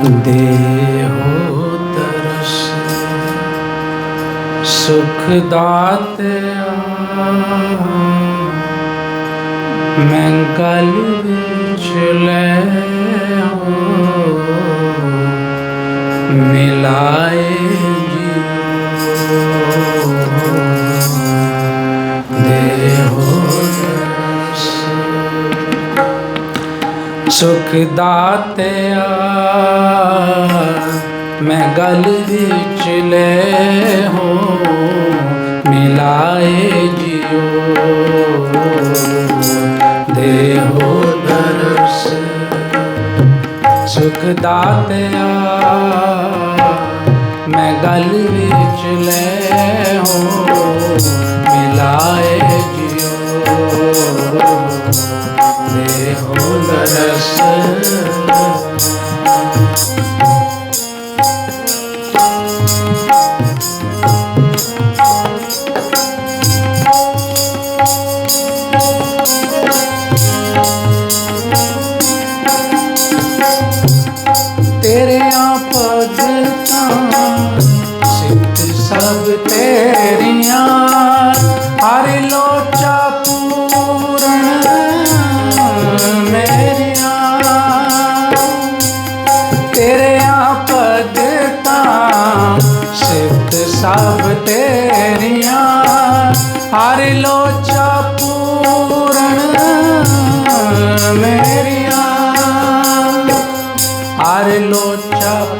दे हो तरस सुख दाते मैं गल बिच मिलाए देहो सुख दाते आ मैं गल बिच ले हो, मिलाए जियो। देहो दर्श सुख दातया मैं गल बिच ले हो, मिलाए जियो। देहो दरस। ਦੇਹੋ ਦਰਸ ਤੇਰਿਆਂ ਭਗਤਾਂ ਸਿੱਧ ਸਭ ਤੇਰੀਆਂ ਹਰ ਲੋਚਾ ਪੂਰਨ ਮੇਰੀਆਂ ਤੇਰਿਆਂ ਭਗਤਾਂ ਸਿੱਧ ਸਭ ਤੇਰੀਆਂ ਹਰ ਲੋਚਾ ਪੂਰਨ ਮੇਰੀਆਂ ਹਰ ਲੋਚਾ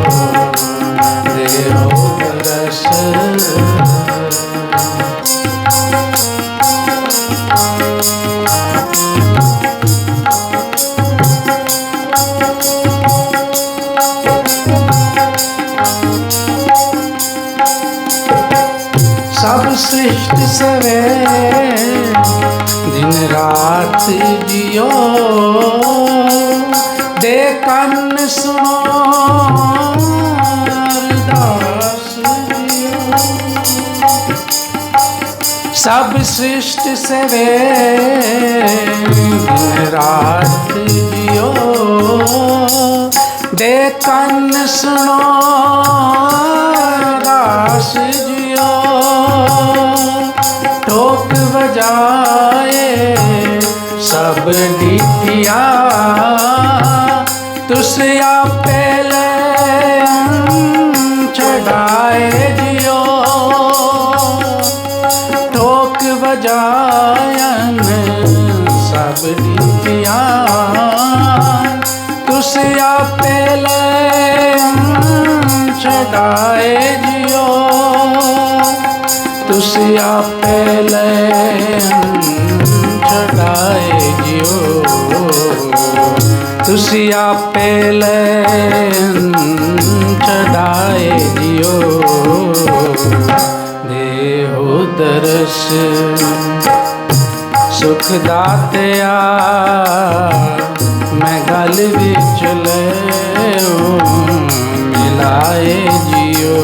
ਸਭ ਸ੍ਰਿਸ਼ਟ ਸਵੇ ਦਿਨ ਰਾਤ ਜਿਓ ਦੇ ਕੰਨ ਸੁਣੋ ਅਰਦਾਸ ਜਿਓ ਸਭ ਸ੍ਰਿਸ਼ਟ ਸਵੇ ਦਿਨ ਰਾਤ ਜਿਓ जाए। सब नीतिया तुसे आप पहले चढ़ाए जियो। ठोक बजायन सब नीतिया तुसे आप पहले चढ़ाए जियो। दिया चढ़ाए जियो। तुसिया पहले चढ़ाए जियो। देहो दर्श, सुख मैं गल बिच ले मिलाए जियो।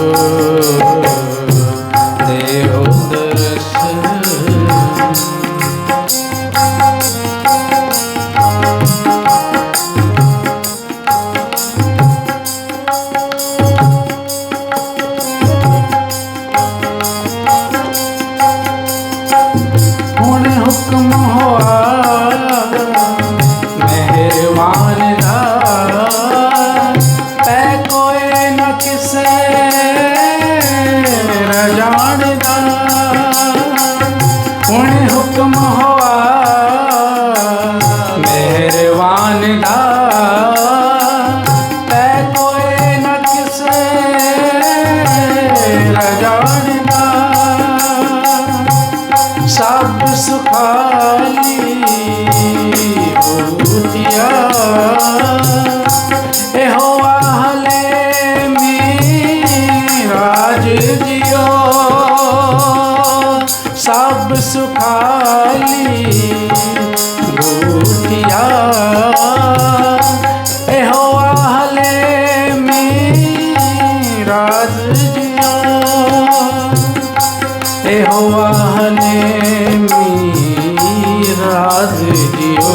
एहो आहले में राज जियो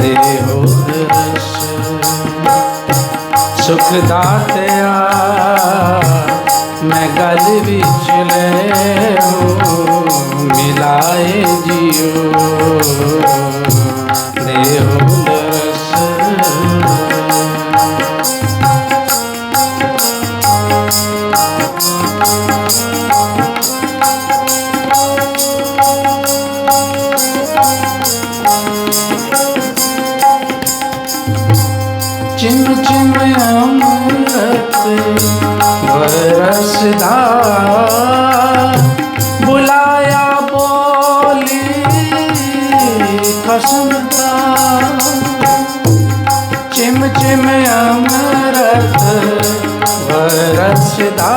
देहो दर्श सुख मैं गल ले मिलाए जियो। देहो ਬਸੰਤਾ ਚਿਮ ਚਿਮ ਅਮਰਤ ਵਰਸਦਾ।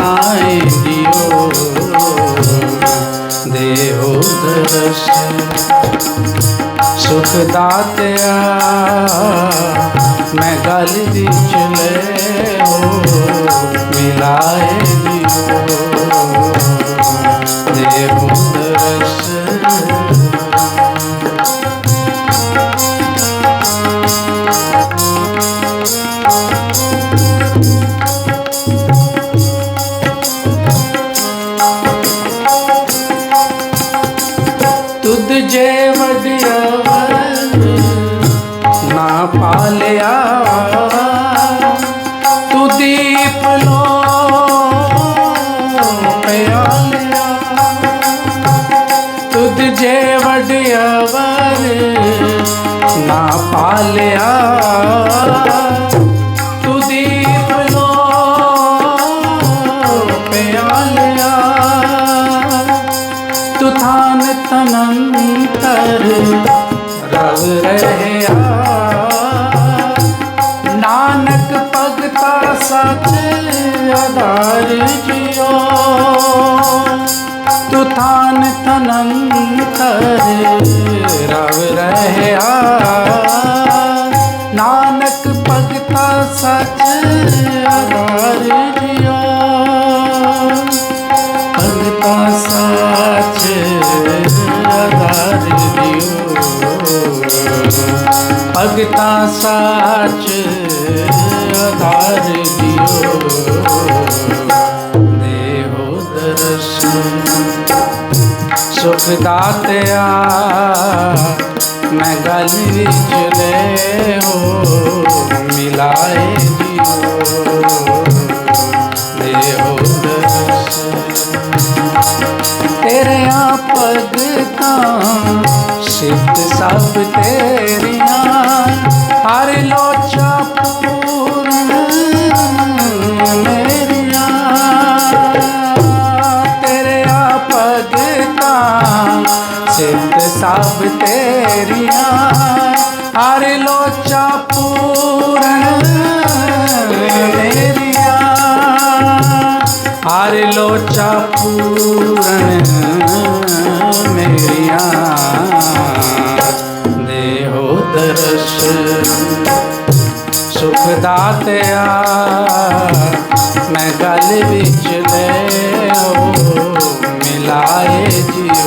पाए जियो देहो दर्श सुख दातया मैं गल बिच ले हो मिलाए जियो देहो तू थान तनंतर रव रहया नानक भगता सच आधार जियो। तू थान तनंतर रव रहया भगता साच आधार दियो देहो दर्शन सुख दातया मैं गल विच ले लोचा पूर्ण मेरिया देहो दर्श सुख दातया मैं गल बिच ले मिलाए जियो।